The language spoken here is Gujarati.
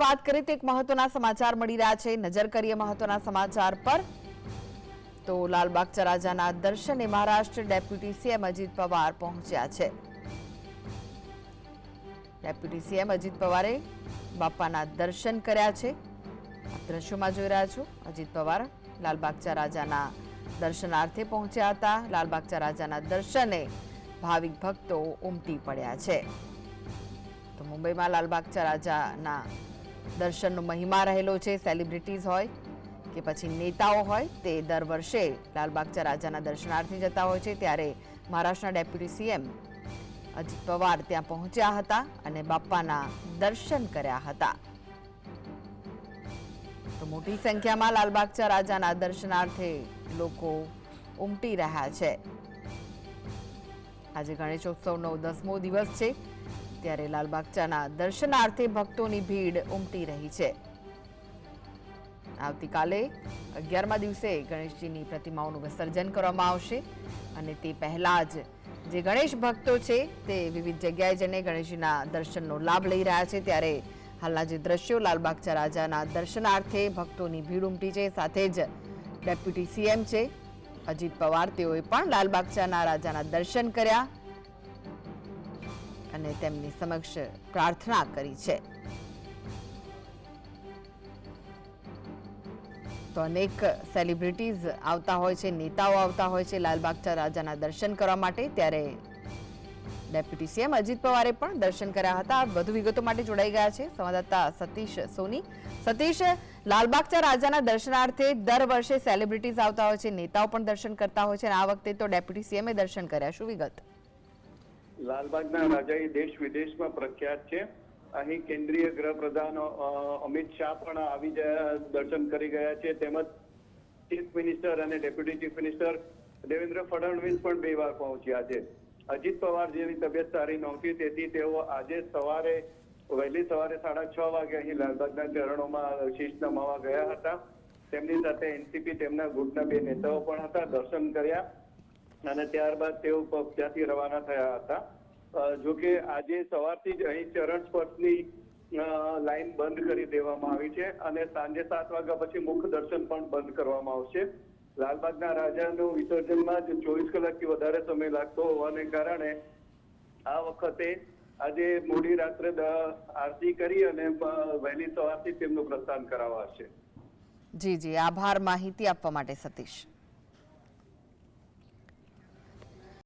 વાત કરીએ તો એક મહત્વના સમાચાર મળી રહ્યા છે. નજર કરીએ મહત્વના સમાચાર પર. તો લાલબાગ રાજાના દર્શને મહારાષ્ટ્ર ડેપ્યુટી સીએમ અજીત પવાર પહોંચ્યા છે. ડેપ્યુટી સીએમ અજીત પવારે બાપાના દર્શન કર્યા છે. દ્રશ્યોમાં જોઈ રહ્યા છો, અજીત પવાર લાલબાગચા રાજાના દર્શનાર્થે પહોંચ્યા હતા. લાલબાગચા રાજાના દર્શને ભાવિક ભક્તો ઉમટી પડ્યા છે. તો મુંબઈમાં લાલબાગચા રાજાના દર્શનનો મહિમા રહેલો છે સેલિબ્રિટીઝ હોય કે પછી નેતાઓ હોય, તે દર વર્ષે લાલબાગચા રાજાના દર્શનાર્થે જતા હોય છે. ત્યારે મહારાષ્ટ્રના ડેપ્યુટી સીએમ અજિત પવાર ત્યાં પહોંચ્યા હતા અને બાપાના દર્શન કર્યા હતા. તો મોટી સંખ્યામાં લાલબાગચા રાજાના દર્શનાર્થે લોકો ઉમટી રહ્યા છે. આજે ગણેશોત્સવનો દસમો દિવસ છે. ત્યારે લાલબાગચાના દર્શનાર્થે ભક્તોની ભીડ ઉમટી રહી છે. આવતીકાલે અગિયારમા દિવસે ગણેશજીની પ્રતિમાઓનું વિસર્જન કરવામાં આવશે અને તે પહેલા જ જે ગણેશ ભક્તો છે તે વિવિધ જગ્યાએ જઈને ગણેશજીના દર્શનનો લાભ લઈ રહ્યા છે. ત્યારે હાલના જે દ્રશ્યો લાલબાગચા રાજાના દર્શનાર્થે ભક્તોની ભીડ ઉમટી છે. સાથે જ ડેપ્યુટી સીએમ છે અજીત પવાર, તેઓએ પણ લાલબાગચાના રાજાના દર્શન કર્યા. અને તેમની સમક્ષ પ્રાર્થના કરી છે. તો અનેક સેલિબ્રિટીઝ આવતા હોય છે, નેતાઓ આવતા હોય છે, લાલબાગચા રાજાના દર્શન કરવા માટે. ત્યારે ડેપ્યુટી સીએમ અજીત પવારે પણ દર્શન કર્યા હતા. વધુ વિગતો માટે જોડાઈ ગયા છે સંવાદદાતા સતીશ સોની. સતીશ, લાલબાગચા રાજાના દર્શનાર્થે દર વર્ષે સેલિબ્રિટીઝ આવતા હોય છે, નેતાઓ પણ દર્શન કરતા હોય છે અને આ વખતે તો ડેપ્યુટી સીએમએ દર્શન કર્યા. શું વિગત? લાલબાગના રાજા એ દેશ વિદેશમાં પ્રખ્યાત છે. અહીં કેન્દ્રીય ગૃહપ્રધાન પ્રધાન અમિત શાહ પણ આવી દર્શન કરી ગયા છે. તેમજ ચીફ મિનિસ્ટર અને deputy chief minister Devendra Fadnavis પણ બે વાર પહોંચ્યા છે. અજીત પવાર જેવી તબિયત સારી નહોતી, તેથી તેઓ આજે સવારે, વહેલી સવારે સાડા છ વાગે અહીં લાલબાગના ચરણોમાં શીશ નમાવા ગયા હતા. તેમની સાથે એનસીપી તેમના ગુટના બે નેતાઓ પણ હતા, દર્શન કર્યા. અને ત્યારબાદ તેઓ ત્યાંથી રવાના થયા હતા. જો કે આજે સવારથી જ અહીં ચરણ સ્પર્શની લાઈન બંધ કરી દેવામાં આવી છે અને સાંજે સાત વાગ્યા પછી મુખ દર્શન પણ બંધ કરવામાં આવશે. લાલબાગના રાજાનું વિસર્જનમાં જ ચોવીસ કલાકથી વધારે સમય લાગતો હોવાને કારણે આ વખતે આજે મોડી રાત્રે આરતી કરી અને વહેલી સવારથી તેમનું પ્રસ્થાન કરાવાશે. જી જી. આભાર માહિતી આપવા માટે, સતીશ.